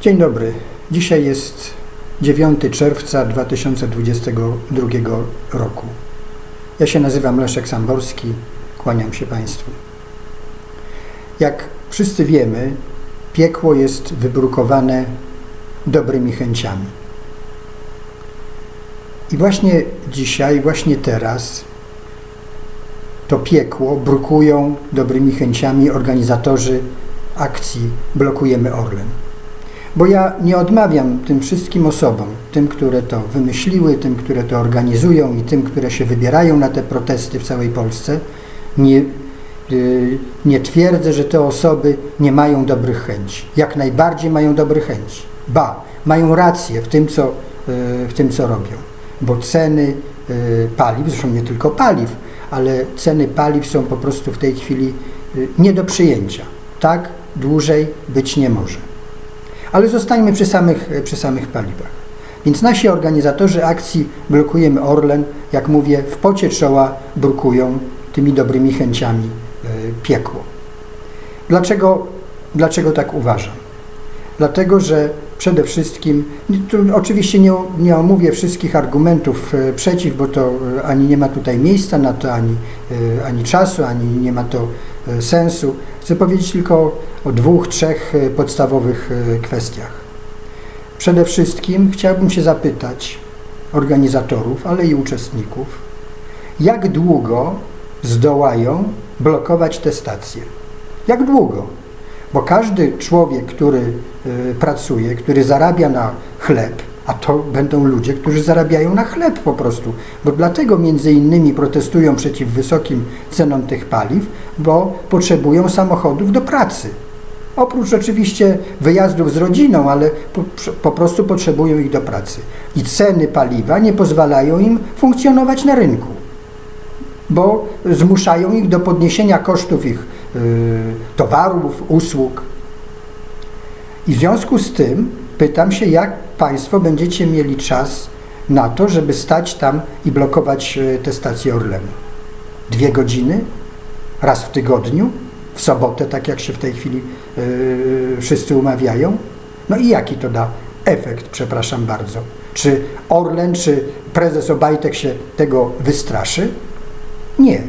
Dzień dobry. Dzisiaj jest 9 czerwca 2022 roku. Ja się nazywam Leszek Samborski. Kłaniam się Państwu. Jak wszyscy wiemy, piekło jest wybrukowane dobrymi chęciami. I właśnie dzisiaj, właśnie teraz to piekło brukują dobrymi chęciami organizatorzy akcji Blokujemy Orlen. Bo ja nie odmawiam tym wszystkim osobom, tym, które to wymyśliły, tym, które to organizują i tym, które się wybierają na te protesty w całej Polsce, nie, yy, nie twierdzę, że te osoby nie mają dobrych chęci. Jak najbardziej mają dobre chęci. Ba, mają rację w tym, co, yy, w tym, co robią. Bo ceny yy, paliw, zresztą nie tylko paliw, ale ceny paliw są po prostu w tej chwili nie do przyjęcia. Tak dłużej być nie może. Ale zostańmy przy samych, przy samych paliwach. Więc nasi organizatorzy akcji Blokujemy Orlen, jak mówię, w pocie czoła brukują tymi dobrymi chęciami yy, piekło. Dlaczego, dlaczego tak uważam? Dlatego, że przede wszystkim, oczywiście nie, nie omówię wszystkich argumentów e, przeciw, bo to e, ani nie ma tutaj miejsca na to, ani, e, ani czasu, ani nie ma to sensu. Chcę powiedzieć tylko o dwóch, trzech podstawowych kwestiach. Przede wszystkim chciałbym się zapytać organizatorów, ale i uczestników, jak długo zdołają blokować te stacje? Jak długo? Bo każdy człowiek, który y, pracuje, który zarabia na chleb, a to będą ludzie, którzy zarabiają na chleb po prostu, bo dlatego między innymi protestują przeciw wysokim cenom tych paliw, bo potrzebują samochodów do pracy. Oprócz oczywiście wyjazdów z rodziną, ale po, po, prostu potrzebują ich do pracy. I ceny paliwa nie pozwalają im funkcjonować na rynku, bo zmuszają ich do podniesienia kosztów ich towarów, usług. I w związku z tym pytam się, jak Państwo będziecie mieli czas na to, żeby stać tam i blokować y, te stacje Orlenu. Dwie godziny? Raz w tygodniu? W sobotę, tak jak się w tej chwili yy, wszyscy umawiają? No i jaki to da efekt, przepraszam bardzo? Czy Orlen, czy prezes Obajtek się tego wystraszy? Nie.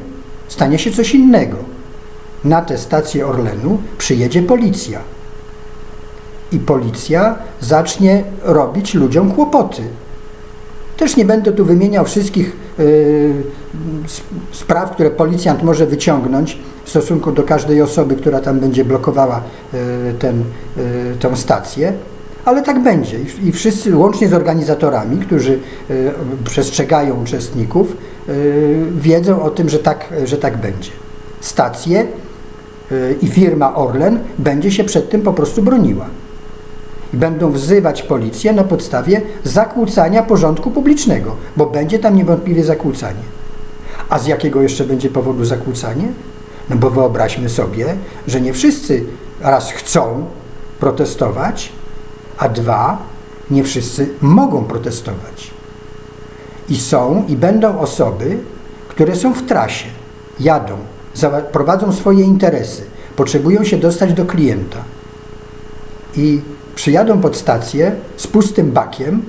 Stanie się coś innego. Na tę stację Orlenu przyjedzie policja. I policja zacznie robić ludziom kłopoty. Też nie będę tu wymieniał wszystkich yy, spraw, które policjant może wyciągnąć w stosunku do każdej osoby, która tam będzie blokowała yy, ten, yy, tę stację, ale tak będzie. I wszyscy, łącznie z organizatorami, którzy przestrzegają uczestników, wiedzą o tym, że tak, że tak będzie. Stacje i firma Orlen będzie się przed tym po prostu broniła będą wzywać policję na podstawie zakłócania porządku publicznego, bo będzie tam niewątpliwie zakłócanie. A z jakiego jeszcze będzie powodu zakłócanie? No bo wyobraźmy sobie, że nie wszyscy raz chcą protestować, a dwa, nie wszyscy mogą protestować. I są i będą osoby, które są w trasie, jadą, prowadzą swoje interesy, potrzebują się dostać do klienta. I przyjadą pod stację z pustym bakiem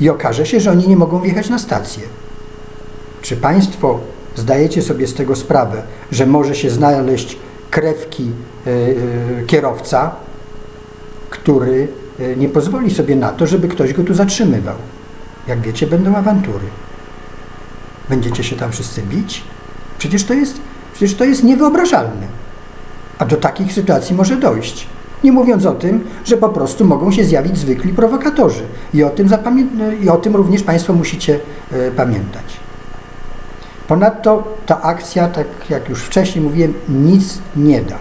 i okaże się, że oni nie mogą wjechać na stację. Czy Państwo zdajecie sobie z tego sprawę, że może się znaleźć krewki yy, kierowca, który yy, nie pozwoli sobie na to, żeby ktoś go tu zatrzymywał? Jak wiecie, będą awantury. Będziecie się tam wszyscy bić? Przecież to jest, przecież to jest niewyobrażalne. A do takich sytuacji może dojść. Nie mówiąc o tym, że po prostu mogą się zjawić zwykli prowokatorzy. I o tym, i o tym również Państwo musicie e, pamiętać. Ponadto ta akcja, tak jak już wcześniej mówiłem, nic nie da,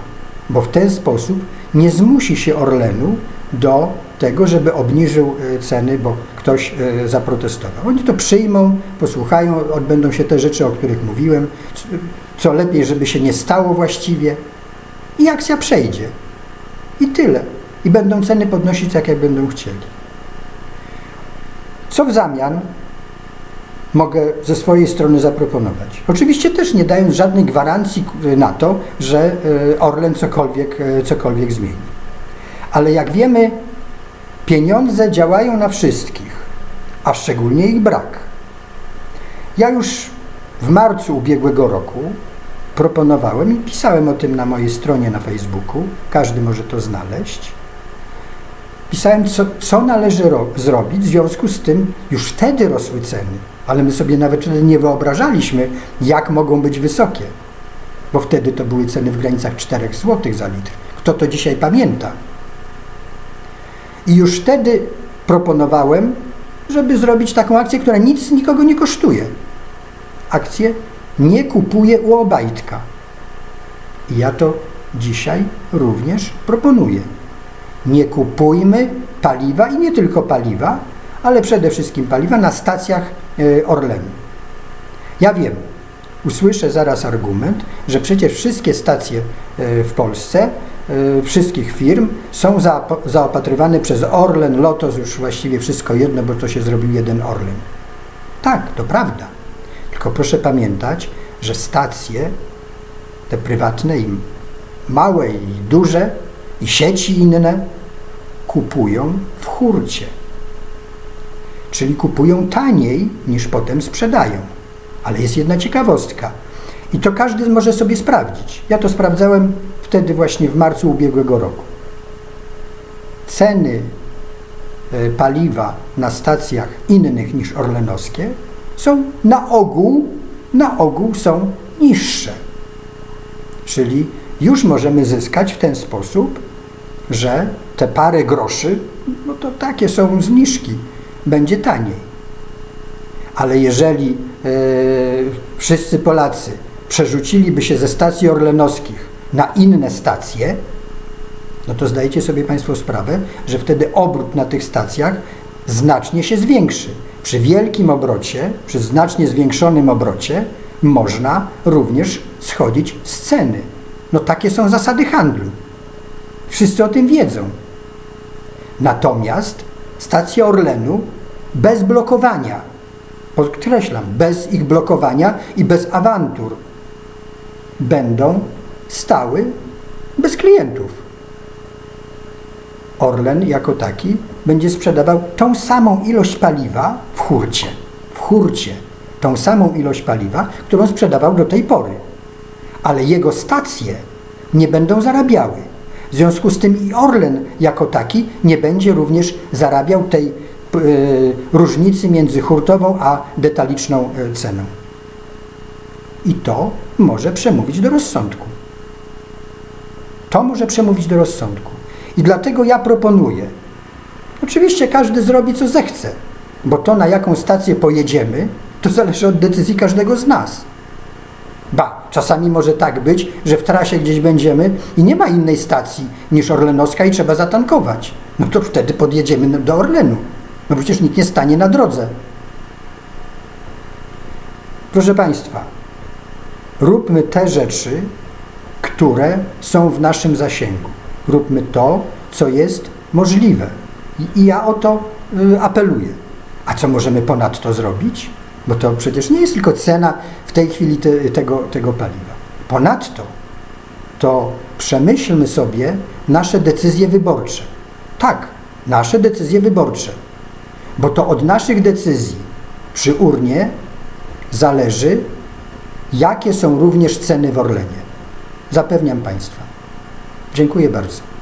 bo w ten sposób nie zmusi się Orlenu do tego, żeby obniżył e, ceny, bo ktoś e, zaprotestował. Oni to przyjmą, posłuchają, odbędą się te rzeczy, o których mówiłem, co lepiej, żeby się nie stało właściwie i akcja przejdzie. I tyle. I będą ceny podnosić tak, jak będą chcieli. Co w zamian mogę ze swojej strony zaproponować? Oczywiście też nie dając żadnej gwarancji na to, że e, Orlen cokolwiek, e, cokolwiek zmieni. Ale jak wiemy, Pieniądze działają na wszystkich, a szczególnie ich brak. Ja już w marcu ubiegłego roku proponowałem i pisałem o tym na mojej stronie na Facebooku, każdy może to znaleźć. Pisałem, co, co należy zrobić, w związku z tym już wtedy rosły ceny, ale my sobie nawet wtedy nie wyobrażaliśmy, jak mogą być wysokie, bo wtedy to były ceny w granicach 4 zł za litr. Kto to dzisiaj pamięta? I już wtedy proponowałem, żeby zrobić taką akcję, która nic nikogo nie kosztuje. Akcję nie kupuję u Obajtka. I ja to dzisiaj również proponuję. Nie kupujmy paliwa i nie tylko paliwa, ale przede wszystkim paliwa na stacjach e, Orlenu. Ja wiem, usłyszę zaraz argument, że przecież wszystkie stacje e, w Polsce, e, wszystkich firm są zaopatrywane przez Orlen, Lotos, już właściwie wszystko jedno, bo to się zrobił jeden Orlen. Tak, to prawda. Tylko proszę pamiętać, że stacje, te prywatne i małe i duże, i sieci inne, kupują w hurcie. Czyli kupują taniej niż potem sprzedają. Ale jest jedna ciekawostka. I to każdy może sobie sprawdzić. Ja to sprawdzałem wtedy właśnie w marcu ubiegłego roku. Ceny e, paliwa na stacjach innych niż orlenowskie są na ogół, na ogół są niższe. Czyli już możemy zyskać w ten sposób, że te parę groszy, no to takie są zniżki, będzie taniej. Ale jeżeli e, wszyscy Polacy przerzuciliby się ze stacji orlenowskich na inne stacje, no to zdajecie sobie Państwo sprawę, że wtedy obrót na tych stacjach znacznie się zwiększy. Przy wielkim obrocie, przy znacznie zwiększonym obrocie można również schodzić z ceny. No takie są zasady handlu. Wszyscy o tym wiedzą. Natomiast stacje Orlenu bez blokowania, podkreślam, bez ich blokowania i bez awantur, będą stały bez klientów. Orlen jako taki będzie sprzedawał tą samą ilość paliwa w hurcie, w hurcie, tą samą ilość paliwa, którą sprzedawał do tej pory. Ale jego stacje nie będą zarabiały. W związku z tym i Orlen jako taki nie będzie również zarabiał tej y, różnicy między hurtową a detaliczną y, ceną. I to może przemówić do rozsądku. To może przemówić do rozsądku. I dlatego ja proponuję, oczywiście każdy zrobi co zechce, bo to na jaką stację pojedziemy, to zależy od decyzji każdego z nas. Czasami może tak być, że w trasie gdzieś będziemy i nie ma innej stacji niż Orlenowska i trzeba zatankować. No to wtedy podjedziemy do Orlenu. No przecież nikt nie stanie na drodze. Proszę Państwa, róbmy te rzeczy, które są w naszym zasięgu. Róbmy to, co jest możliwe. I, i ja o to y, apeluję. A co możemy ponadto zrobić? Bo to przecież nie jest tylko cena w tej chwili te, tego, tego paliwa. Ponadto to przemyślmy sobie nasze decyzje wyborcze. Tak, nasze decyzje wyborcze. Bo to od naszych decyzji przy urnie zależy, jakie są również ceny w Orlenie. Zapewniam Państwa. Dziękuję bardzo.